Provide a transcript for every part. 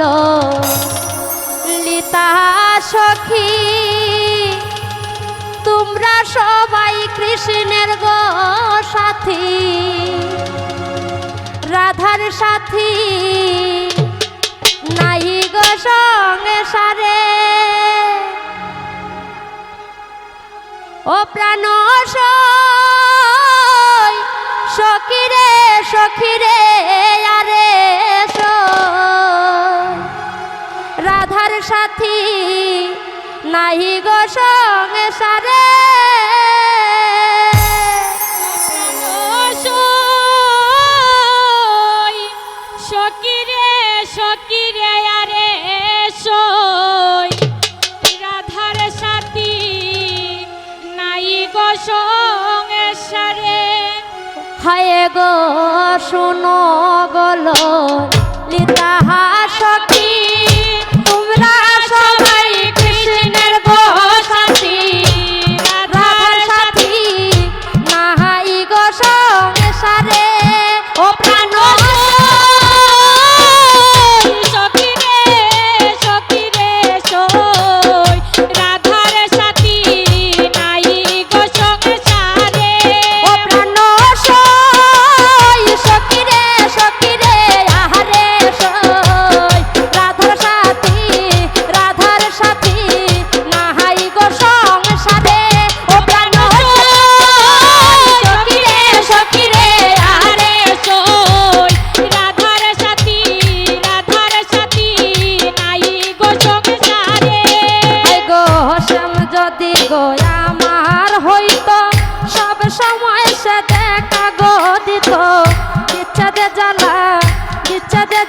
বলো লিতা সখী, তোমরা সবাই কৃষ্ণের গো সাথী। রাধার সাথী, নাই গো সঙ্গে সারে। ও প্রাণ সখীরে সখীরে সাথী নাহি গো সংসারে সকিরে সকিরে আরে সই। রাধার সাথী নাই গো সংসারে হয় গো শুনো গলো লিতা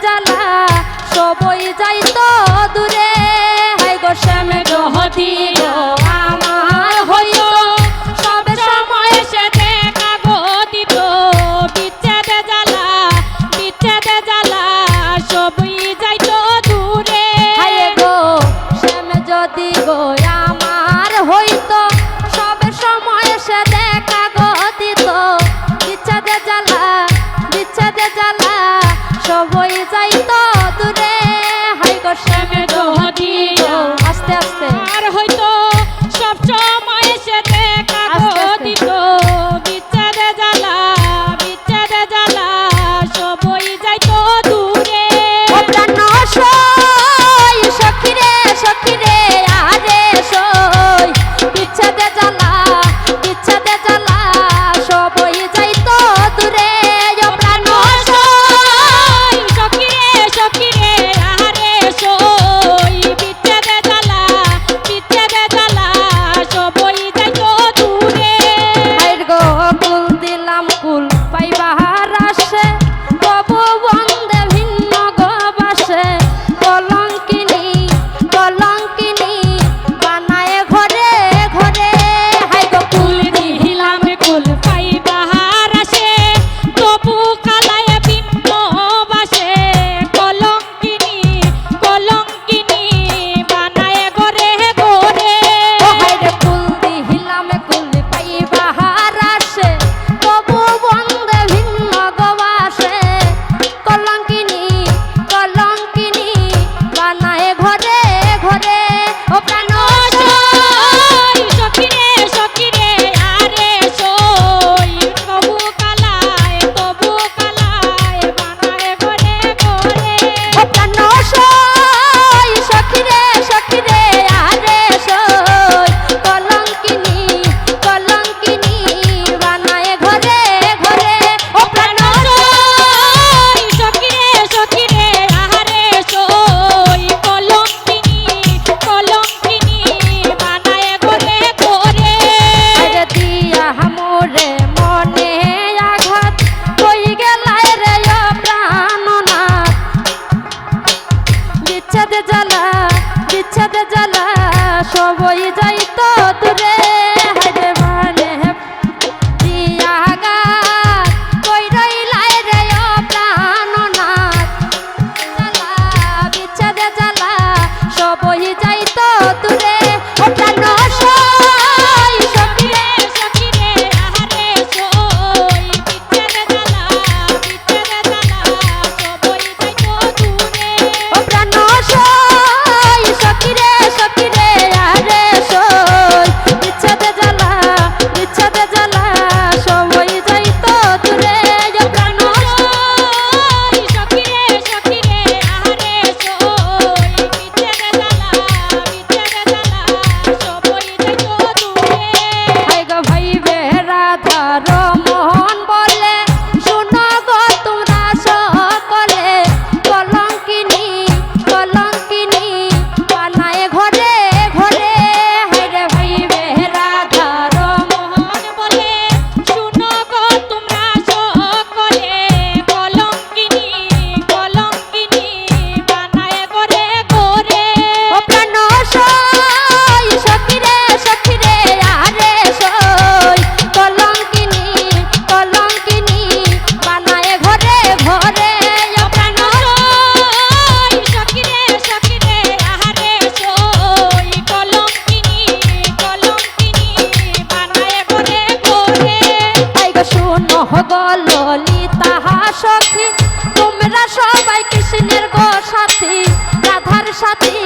Vaya. 他说：“我一再。” ti